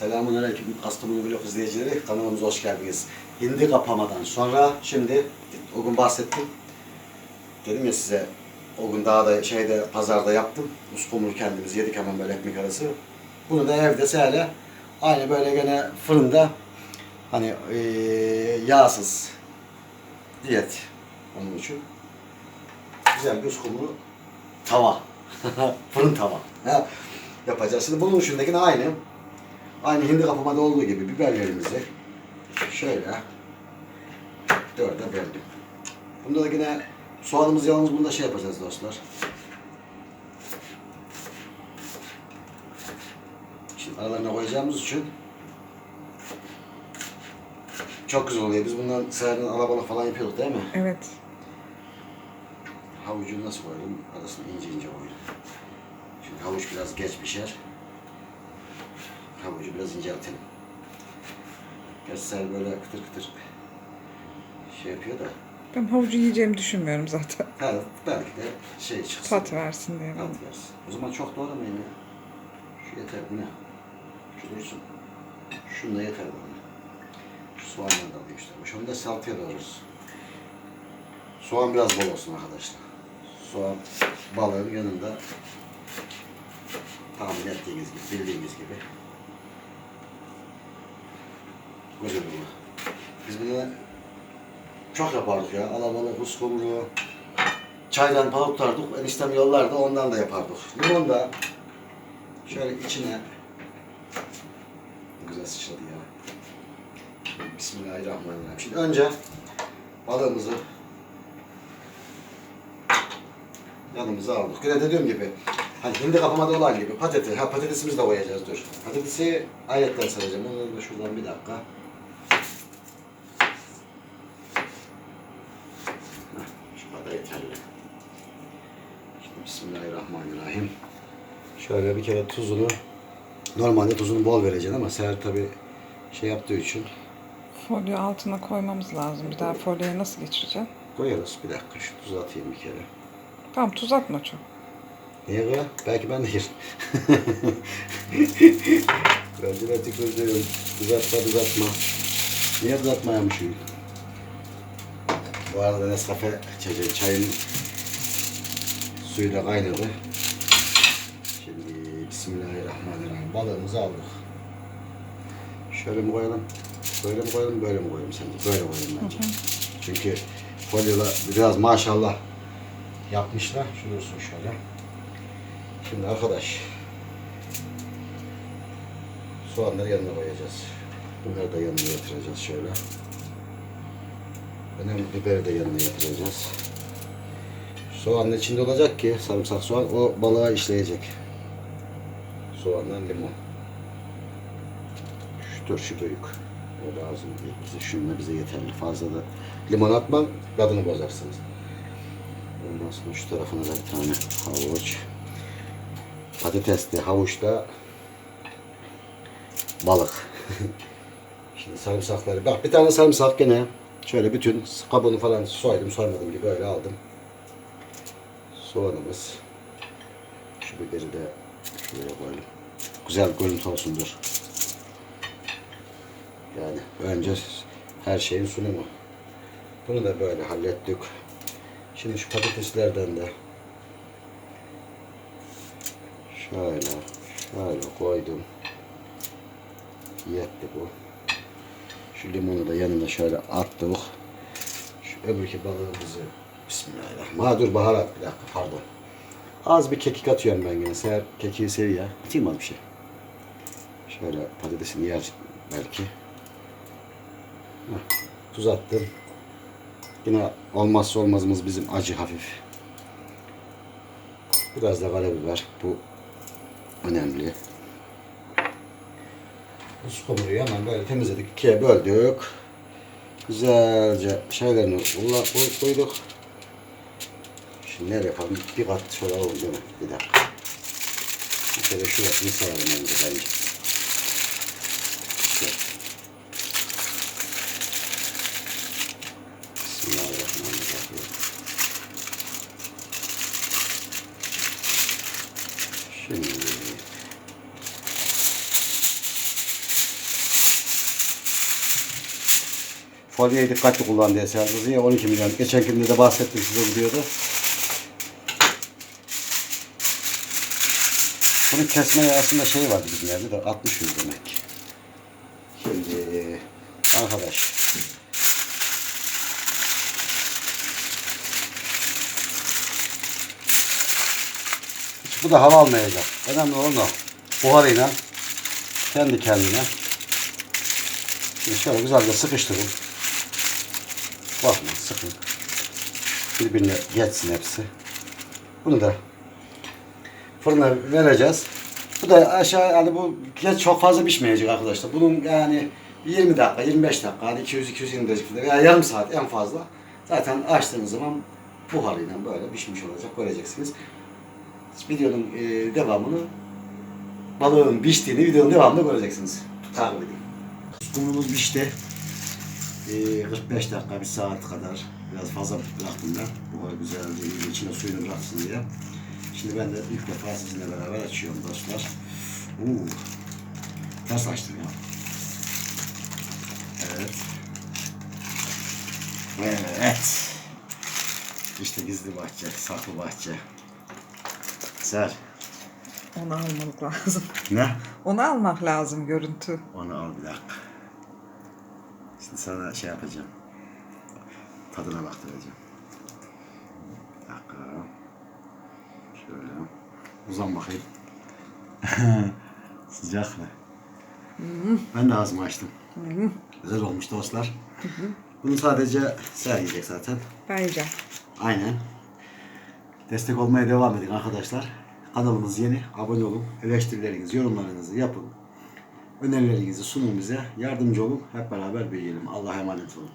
Selamun Aleyküm Kastamonu Vlog izleyicileri. Kanalımıza hoş geldiniz. Hindi kapamadan sonra şimdi o gün bahsettim. Dedim ya size o gün daha da şeyde pazarda yaptım. Uskumru kendimiz yedik hemen böyle ekmek arası. Bunu da evde seyle aynı böyle gene fırında hani eee, yağsız diyet onun için. Güzel bir uskumru tava. Fırın tava. Yapacağız. Şimdi bunun içindekine aynı. Aynı hindi kapamada olduğu gibi biberlerimizi şöyle dörde böldüm. Bunda da yine soğanımızı yalnız bunda şey yapacağız dostlar. Şimdi aralarına koyacağımız için çok güzel oluyor. Biz bundan seherden alabalık falan yapıyorduk değil mi? Evet. Havucu nasıl koydum? Arasını ince ince koydum. Şimdi havuç biraz geç pişer. Havucu biraz inceltelim. Sen böyle kıtır kıtır şey yapıyor da. Ben havucu yiyeceğimi düşünmüyorum zaten. Ha, belki de şey çıksın. Tat versin diye. Tat versin. O zaman çok doğramayın ya. Şu yeter bu ne? Şu dursun. Şununla yeter bana. Şu soğanları da alayım işte. Şunu da saltıya doğrarız. Soğan biraz bol olsun arkadaşlar. Soğan balığın yanında tahmin ettiğiniz gibi, bildiğiniz gibi. Bunu. Biz bunu çok yapardık ya. Alabalık, uskumru, çaydan balık tutardık. Eniştem yollarda ondan da yapardık. Limon da şöyle içine güzel sıçradı ya. Bismillahirrahmanirrahim. Şimdi önce balığımızı yanımıza aldık. Yine dediğim gibi hani hindi kapamada olan gibi patates, ha patatesimizi de koyacağız dur. Patatesi ayetten saracağım. Onu da şuradan bir dakika. Heh, Şu kadar yeterli. Şimdi Bismillahirrahmanirrahim. Şöyle bir kere tuzunu normalde tuzunu bol vereceksin ama Seher tabi şey yaptığı için Folyo altına koymamız lazım. Bir daha folyoya nasıl geçireceğim? koyarız. Bir dakika şu tuzu atayım bir kere. Tamam tuz atma çok. Niye koy? Belki ben de yerim. Bence de tükürdüğüm. Düzeltme düzeltme. Niye düzeltmeyemişim? Bu arada Nescafe çayı, çayın suyu da kaynadı. Bismillahirrahmanirrahim. Balığımızı aldık. Şöyle mi koyalım? Böyle mi koyalım, böyle mi koyalım sence? Böyle koyalım bence. Çünkü folyola biraz maşallah yapmışlar. Dursun şöyle. Şimdi arkadaş soğanları yanına koyacağız. Bunları da yanına yatıracağız şöyle. Önemli biberi de yanına yatıracağız. Soğanın içinde olacak ki sarımsak soğan o balığa işleyecek. Soğandan limon. Şu turşu büyük. O lazım bize. Şununla bize yeterli. Fazla da limon atmam tadını bozarsınız. Ondan sonra şu tarafına da bir tane havuç. Patatesli, havuçta balık. Şimdi sarımsakları, bak bir tane sarımsak gene şöyle bütün kabuğunu falan soydum, soymadım gibi böyle aldım. Soğanımız. Şu biberi de şuraya koyalım. Güzel görüntü olsundur. Yani önce her şeyin sunumu. Bunu da böyle hallettik. Şimdi şu patateslerden de şöyle şöyle koydum. Yetti bu. Şu limonu da yanına şöyle attık. Şu öbürki balığımızı Bismillahirrahmanirrahim. Ha dur baharat bir dakika pardon. Az bir kekik atıyorum ben yine. Seher kekiği seviyor. Atayım mı bir şey? Şöyle patatesini yer belki. Tuz attım. Yine olmazsa olmazımız bizim acı hafif. Biraz da karabiber. Bu önemli. Uskumruyu hemen böyle temizledik. ikiye böldük. Güzelce şeylerini koyduk. Şimdi ne yapalım? Bir kat şöyle alalım değil mi? Bir dakika. Bir kere şurasını saralım önce bence. Şimdi Folyeyi dikkatli kullandı eserinizi ya 12 milyon. Geçen kimde de bahsettim size biliyordu. Bunu kesmeye aslında şey vardı bizim yerde de 60 yüz demek. Şimdi arkadaş bu da hava almayacak. Önemli olan o. Buharıyla kendi kendine şöyle güzelce sıkıştırın. Bakma sıkın. Birbirine geçsin hepsi. Bunu da fırına vereceğiz. Bu da aşağı yani bu geç çok fazla pişmeyecek arkadaşlar. Bunun yani 20 dakika, 25 dakika, hani 200-220 derece fırında veya yarım saat en fazla. Zaten açtığınız zaman buharıyla böyle pişmiş olacak göreceksiniz. Videonun e, devamını balığın piştiğini videonun devamında göreceksiniz. Takip edin. Kumrumuz pişti. Ee, 45 dakika, bir saat kadar. Biraz fazla bıraktım ben. Bu kadar güzel değil, içine suyunu bıraksın diye. Şimdi ben de ilk defa sizinle beraber açıyorum dostlar. Uuu. Nasıl açtım ya? Evet. Evet. İşte gizli bahçe, saklı bahçe. Ser. Onu almak lazım. Ne? Onu almak lazım görüntü. Onu al bir dakika. Şimdi sana şey yapacağım. Tadına baktıracağım. Bir dakika. Şöyle. Uzan bakayım. Sıcak mı? Ben de ağzımı açtım. Güzel olmuş dostlar. Bunu sadece sen yiyecek zaten. Ben yiyeceğim. Aynen. Destek olmaya devam edin arkadaşlar. Kanalımız yeni. Abone olun. Eleştirilerinizi, yorumlarınızı yapın. Önerilerinizi sunun bize. Yardımcı olun. Hep beraber büyüyelim. Allah'a emanet olun.